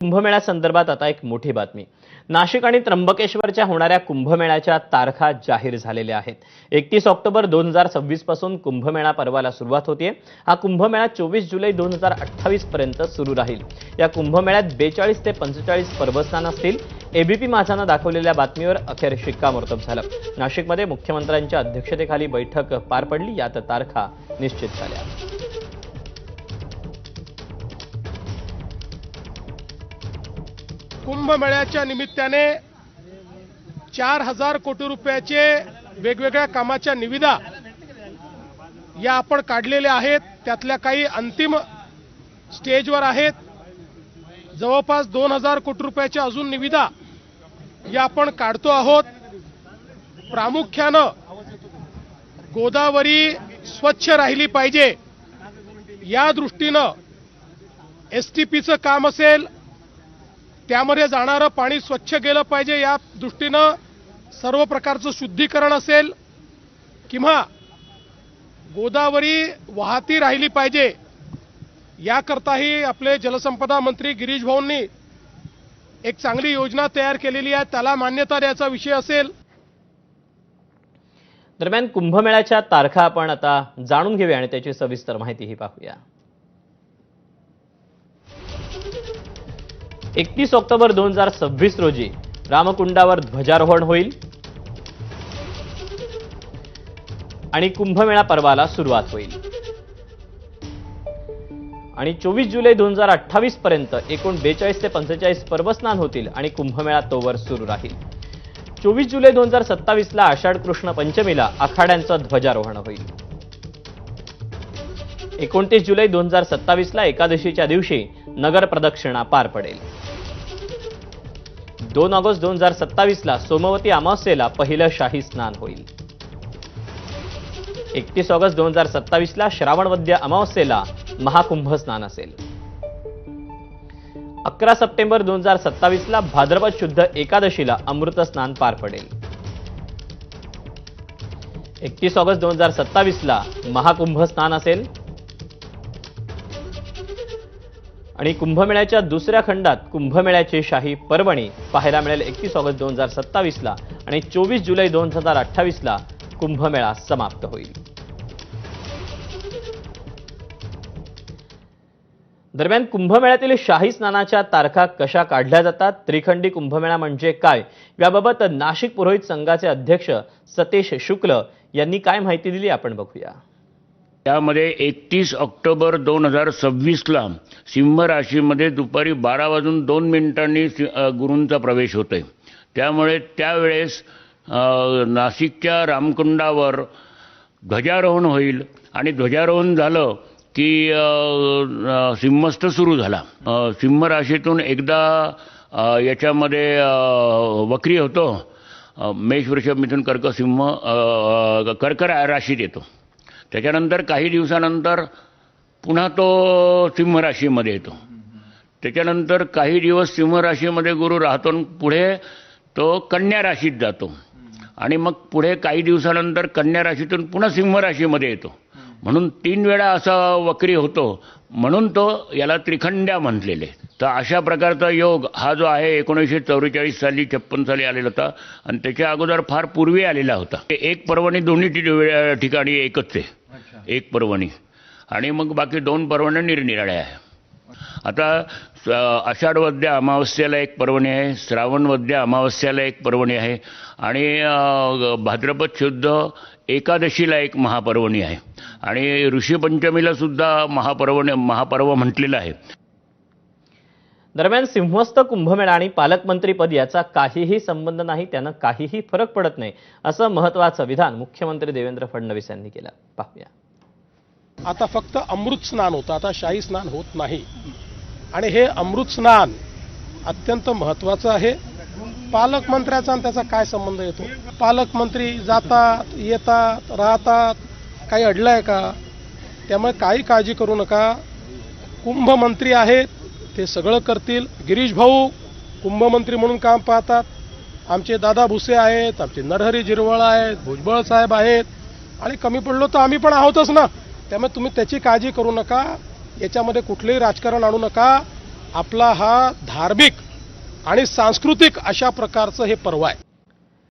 कुंभमेळ्यासंदर्भात आता एक मोठी बातमी. नाशिक आणि त्र्यंबकेश्वरच्या होणाऱ्या कुंभमेळ्याच्या तारखा जाहीर झालेल्या आहेत. एकतीस ऑक्टोबर दोन हजार सव्वीसपासून कुंभमेळा पर्वाला सुरुवात होते हा कुंभमेळा चोवीस जुलै दोन हजार अठ्ठावीस पर्यंत सुरू राहील. या कुंभमेळ्यात बेचाळीस ते पंचेचाळीस पर्वस्थान असतील. एबीपी माझानं दाखवलेल्या बातमीवर अखेर शिक्कामोर्तब झालं. नाशिकमध्ये मुख्यमंत्र्यांच्या अध्यक्षतेखाली बैठक पार पडली. यात तारखा निश्चित झाल्या. कुंभमेळ्याच्या निमित्ताने चार हजार कोटी रुपयाचे वेगवेगळ्या कामाच्या निविदा या आपण काढलेल्या आहेत. त्यातल्या काही अंतिम स्टेजवर आहेत. जवळपास दोन हजार कोटी रुपयाच्या अजून निविदा या आपण काढतो आहोत. प्रामुख्यानं गोदावरी स्वच्छ राहिली पाहिजे. या दृष्टीनं एस टी पीचं काम असेल त्यामध्ये जाणारं पाणी स्वच्छ केलं पाहिजे या दृष्टीनं सर्व प्रकारचं शुद्धीकरण असेल किंवा गोदावरी वाहती राहिली पाहिजे याकरताही आपले जलसंपदा मंत्री गिरीश भाऊंनी एक चांगली योजना तयार केलेली आहे. त्याला मान्यता द्यायचा विषय असेल. दरम्यान कुंभमेळ्याच्या तारखा आपण आता जाणून घेऊया आणि त्याची सविस्तर माहितीही पाहूया. एकतीस ऑक्टोबर दोन हजार सव्वीस रोजी रामकुंडावर ध्वजारोहण होईल. आणि कुंभमेळा पर्वाला सुरुवात होईल. आणि चोवीस जुलै दोन हजार अठ्ठावीस पर्यंत एकूण बेचाळीस ते पंचेचाळीस पर्वस्नान होतील आणि कुंभमेळा तोवर सुरू राहील. चोवीस जुलै दोन हजार सत्तावीसला आषाढ कृष्ण पंचमीला आखाड्यांचं ध्वजारोहण होईल. एकोणतीस जुलै दोन हजार सत्तावीसला एकादशीच्या दिवशी नगर प्रदक्षिणा पार पडेल. दोन ऑगस्ट दोन हजार सत्तावीसला सोमवती अमावस्येला पहिलं शाही स्नान होईल. एकतीस ऑगस्ट दोन हजार सत्तावीसला श्रावणवद्य अमावस्येला महाकुंभ स्नान असेल. अकरा सप्टेंबर दोन हजार सत्तावीसला भाद्रपद शुद्ध एकादशीला अमृत स्नान पार पडेल. एकतीस ऑगस्ट दोन हजार सत्तावीसला महाकुंभ स्नान असेल. आणि कुंभमेळ्याच्या दुसऱ्या खंडात कुंभमेळ्याची शाही पर्वणी पाहायला मिळेल एकतीस ऑगस्ट दोन हजार सत्तावीसला आणि चोवीस जुलै दोन हजार अठ्ठावीसला कुंभमेळा समाप्त होईल. दरम्यान कुंभमेळ्यातील शाही स्नानाच्या तारखा कशा काढल्या जातात? त्रिखंडी कुंभमेळा म्हणजे काय? याबाबत नाशिक पुरोहित संघाचे अध्यक्ष सतेश शुक्ल यांनी काय माहिती दिली आपण बघूया. त्यामध्ये एकतीस ऑक्टोबर दोन हजार सव्वीसला सिंह राशीमध्ये दुपारी बारा वाजून दोन मिनिटांनी सि- गुरूंचा प्रवेश आहे त्यामुळे त्यावेळेस नाशिकच्या रामकुंडावर ध्वजारोहण होईल आणि ध्वजारोहण झालं की सिंहस्थ सुरू झाला. सिंह राशीतून एकदा याच्यामध्ये वक्री होतो. मेष वृषभ मिथून कर्क सिंह कर्क रा- राशीत येतो. त्याच्यानंतर काही दिवसानंतर पुन्हा तो सिंहराशीमध्ये येतो. त्याच्यानंतर काही दिवस सिंहराशीमध्ये गुरु राहतो आणि पुढे तो कन्या राशीत जातो. आणि मग पुढे काही दिवसानंतर कन्या राशीतून पुन्हा सिंहराशीमध्ये येतो. म्हणून तीन वेळा असा वक्री होतो. म्हणून तो याला त्रिखंड्या म्हटलेले. तर अशा प्रकारचा योग हा जो आहे एकोणीसशे चौवेचाळीस साली छप्पन साली आलेला होता. आणि त्याच्या अगोदर फार पूर्वी आलेला होता. एक पर्वणी दोन्ही ठिकाणी एकच आहे. एक पर्वणी. आणि मग बाकी दोन पर्वण्या निरनिराळ्या आहे. आता स- आषाढवद्य अमावस्येला एक पर्वणी आहे श्रावणवद्य अमावस्याला एक पर्वणी आहे आणि भाद्रपद शुद्ध एकादशीला एक महापर्वणी आहे. आणि ऋषीपंचमीला सुद्धा महापर्वणी महापर्व म्हटलेलं आहे. दरम्यान सिंहस्थ कुंभमेळा आणि पालकमंत्रीपद याचा काहीही संबंध नाही त्यानं काहीही फरक पडत नाही असं महत्वाचं विधान मुख्यमंत्री देवेंद्र फडणवीस यांनी केलं. पाहूया. आता फक्त अमृत स्नान होतं आता शाही स्नान होत नाही. आणि हे अमृत स्नान अत्यंत महत्वाचं आहे. पालकमंत्र्याचा आणि त्याचा काय संबंध येतो? पालकमंत्री जातात येतात राहतात. काही अडलं आहे का? त्यामुळे काही काळजी करू नका. कुंभमंत्री आहेत ते सगळं करतील. गिरीश भाऊ कुंभमंत्री म्हणून काम पाहतात. आमचे दादा भुसे आहेत आमचे नरहरी जिरवळ आहेत भुजबळ साहेब आहेत. आणि कमी पडलो तर आम्ही पण आहोतच ना. त्यामुळे तुम्ही त्याची काळजी करू नका. याच्यामध्ये कुठलंही राजकारण आणू नका. आपला हा धार्मिक आणि सांस्कृतिक अशा प्रकारचं हे पर्व आहे.